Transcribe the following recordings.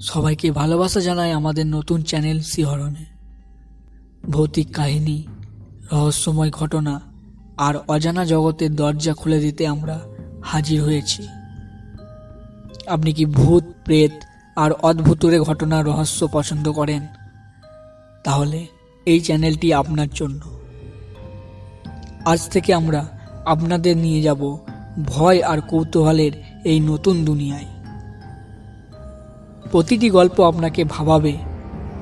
সবাইকে ভালোবাসা জানায় আমাদের নতুন চ্যানেল শিহরণে ভৌতিক কাহিনী, রহস্যময় ঘটনা আর অজানা জগতের দরজা খুলে দিতে আমরা হাজির হয়েছি। আপনি কি ভূত, প্রেত আর অদ্ভুতুরে ঘটনার রহস্য পছন্দ করেন? তাহলে এই চ্যানেলটি আপনার জন্য। আজ থেকে আমরা আপনাদের নিয়ে যাব ভয় আর কৌতূহলের এই নতুন দুনিয়ায়। প্রতিটি গল্প আপনাকে ভাবাবে,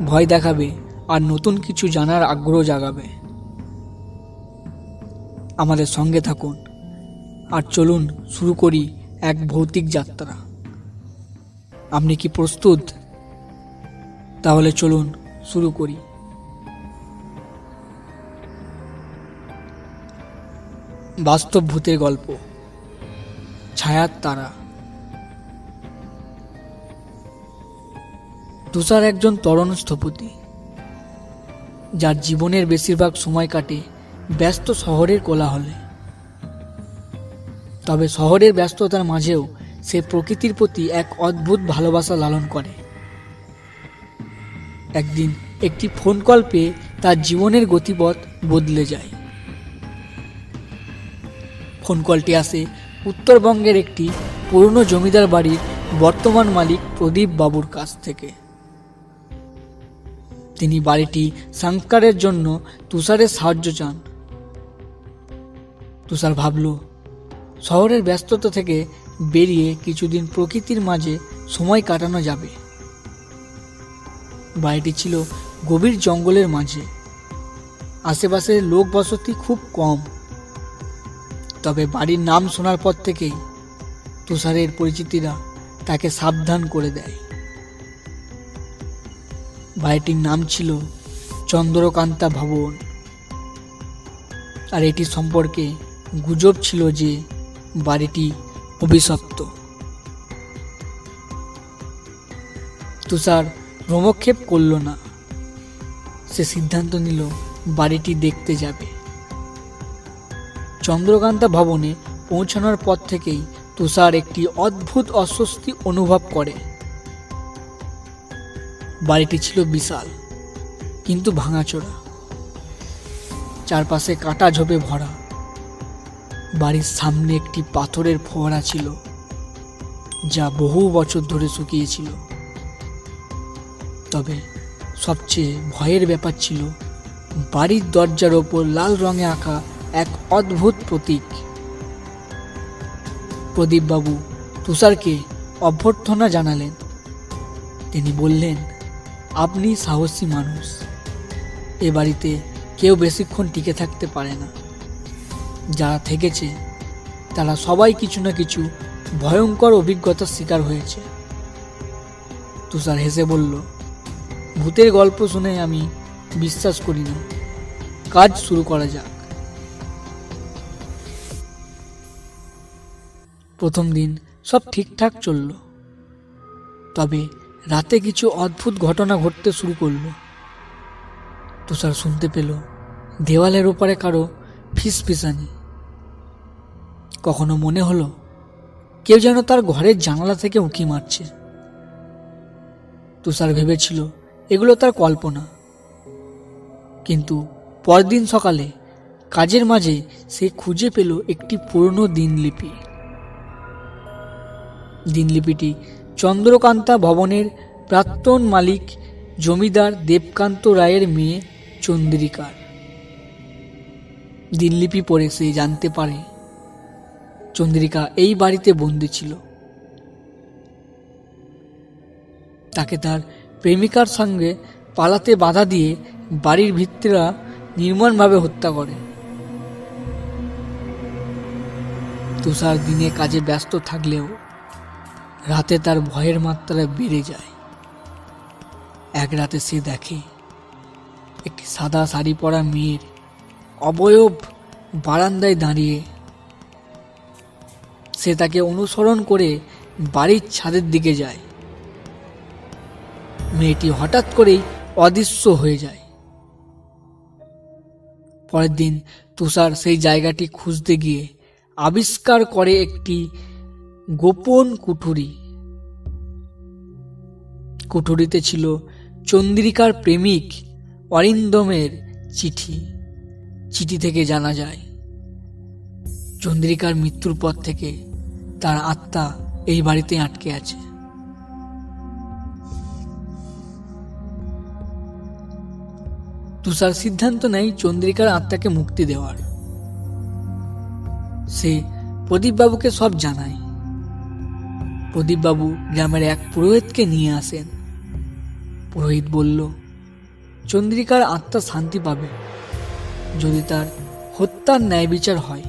ভয় দেখাবে আর নতুন কিছু জানার আগ্রহ জাগাবে। আমাদের সঙ্গে থাকুন। আর চলুন শুরু করি এক ভৌতিক যাত্রা। আপনি কি প্রস্তুত? তাহলে চলুন শুরু করি। বাস্তব ভূতের গল্প। ছায়ার তারা। তুষার একজন তরুণ স্থপতি, যার জীবনের বেশিরভাগ সময় কাটে ব্যস্ত শহরের কোলাহলে। তবে শহরের ব্যস্ততার মাঝেও সে প্রকৃতির প্রতি এক অদ্ভুত ভালোবাসা লালন করে। একদিন একটি ফোন কল পেয়ে তার জীবনের গতিপথ বদলে যায়। ফোন কলটি আসে উত্তরবঙ্গের একটি পুরনো জমিদার বাড়ির বর্তমান মালিক প্রদীপ বাবুর কাছ থেকে। তিনি বাড়িটি সংস্কারের জন্য তুষারের সাহায্য চান। তুষার ভাবল, শহরের ব্যস্ততা থেকে বেরিয়ে কিছুদিন প্রকৃতির মাঝে সময় কাটানো যাবে। বাড়িটি ছিল গভীর জঙ্গলের মাঝে। আশেপাশের লোক বসতি খুব কম। তবে বাড়ির নাম শোনার পর থেকেই তুষারের পরিচিতিরা তাকে সাবধান করে দেয়। বাড়িটির নাম ছিল চন্দ্রকান্তা ভবন। আর এটি সম্পর্কে গুজব ছিল যে বাড়িটি অভিশপ্ত। তুষার ভ্রমক্ষেপ করল না। সে সিদ্ধান্ত নিল বাড়িটি দেখতে যাবে। চন্দ্রকান্তা ভবনে পৌঁছানোর পর থেকেই তুষার একটি অদ্ভুত অস্বস্তি অনুভব করে। বাড়িটি ছিল বিশাল, কিন্তু ভাঙাচোরা। চারপাশে কাটা ঝোপে ভরা। বাড়ির সামনে একটি পাথরের ফোয়ারা ছিল, যা বহু বছর ধরে শুকিয়েছিল। তবে সবচেয়ে ভয়ের ব্যাপার ছিল, বাড়ির দরজার ওপর লাল রঙে আঁকা এক অদ্ভুত প্রতীক। প্রদীপবাবু তুষারকে অভ্যর্থনা জানালেন। তিনি বললেন আপনি সাহসী মানুষ। এ বাড়িতে কেউ বেশিক্ষণ টিকে থাকতে পারে না। যারা থেকেছে, তারা সবাই কিছু না কিছু ভয়ঙ্কর অভিজ্ঞতার শিকার হয়েছে। তুষার হেসে বলল, ভূতের গল্প শুনে আমি বিশ্বাস করি না। কাজ শুরু করা যাক। প্রথম দিন সব ঠিকঠাক চলল। তবে রাতে কিছু অদ্ভুত ঘটনা ঘটতে শুরু করল। তুষার শুনতে পেল, দেওয়ালের ওপারে কারও ফিসফিসানি। কখনো মনে হলো, কেউ যেন তার ঘরের জানালা থেকে উঁকি মারছে। তুষার ভেবেছিল, এগুলো তার কল্পনা। কিন্তু পরদিন সকালে কাজের মাঝে সে খুঁজে পেল একটি পুরনো দিনলিপি। দিনলিপিটি চন্দ্রকান্তা ভবনের প্রাক্তন মালিক জমিদার দেবকান্ত রায়ের মেয়ে চন্দ্রিকার। দিনলিপি পড়ে সে জানতে পারে চন্দ্রিকা এই বাড়িতে বন্দি ছিল। তাকে তার প্রেমিকার সঙ্গে পালাতে বাধা দিয়ে বাড়ির ভিত্তিরা নির্মমভাবে হত্যা করে। তুষার দিনে কাজে ব্যস্ত থাকলেও রাতে তার ভয়ের মাত্রা বেড়ে যায়। এক রাতে সে দেখে, একটি সাদা শাড়ি পরা মেয়ের অবয়ব বারান্দায় দাঁড়িয়ে। সে তাকে অনুসরণ করে বাড়ির ছাদের দিকে যায়। মেয়েটি হঠাৎ করেই অদৃশ্য হয়ে যায়। পরের দিন তুষার সেই জায়গাটি খুঁজতে গিয়ে আবিষ্কার করে একটি গোপন কুঠুরি। কুঠুরিতে ছিল চন্দ্রিকার প্রেমিক অরিন্দমের চিঠি। চিঠি থেকে জানা যায়, চন্দ্রিকার মৃত্যুর পর থেকে তার আত্মা এই বাড়িতে আটকে আছে। তুষার সিদ্ধান্ত নেয় চন্দ্রিকার আত্মাকে মুক্তি দেওয়ার। সে প্রদীপবাবুকে সব জানায়। প্রদীপবাবু গ্রামের এক পুরোহিতকে নিয়ে আসেন। পুরোহিত বলল, চন্দ্রিকার আত্মা শান্তি পাবে যদি তার হত্যার ন্যায় বিচার হয়।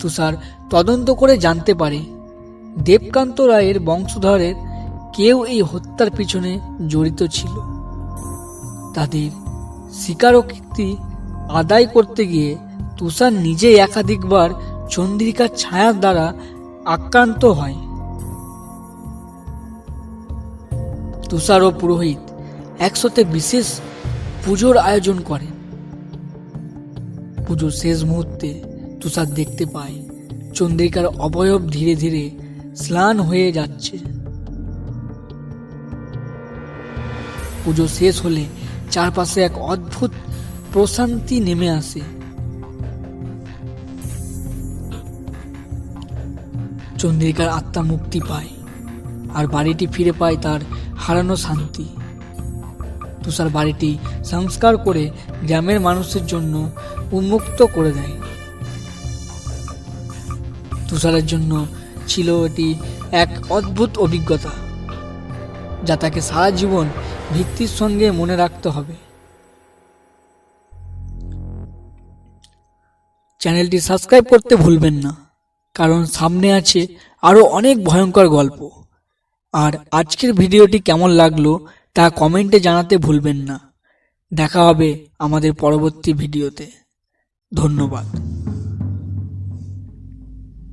তুষার তদন্ত করে জানতে পারে দেবকান্ত রায়ের বংশধরের কেউ এই হত্যার পিছনে জড়িত ছিল। তাদের স্বীকারোক্তি আদায় করতে গিয়ে তুষার নিজে একাধিকবার চন্দ্রিকার ছায়ার দ্বারা আক্রান্ত হয়। তুষার ও পুরোহিত একসাথে বিশেষ পুজোর আয়োজন করেন। পুজোর শেষ মুহূর্তে তুষার দেখতে পায়, চন্দ্রিকার অবয়ব ধীরে ধীরে স্নান হয়ে যাচ্ছে। পুজো শেষ হলে চারপাশে এক অদ্ভুত প্রশান্তি নেমে আসে। চন্দ্রিকার আত্মা মুক্তি পায়, আর বাড়িটি ফিরে পায় তার হারানো শান্তি। তুষার বাড়িটি সংস্কার করে গ্রামের মানুষের জন্য উন্মুক্ত করে দেয়। তুষারের জন্য ছিল এটি এক অদ্ভুত অভিজ্ঞতা, যা তাকে সারা জীবন ভিত্তির সঙ্গে মনে রাখতে হবে। চ্যানেলটি সাবস্ক্রাইব করতে ভুলবেন না। কারণ সামনে আছে আরও অনেক ভয়ঙ্কর গল্প। আর আজকের ভিডিওটি কেমন লাগল তা কমেন্টে জানাতে ভুলবেন না। দেখা হবে আমাদের পরবর্তী ভিডিওতে। ধন্যবাদ।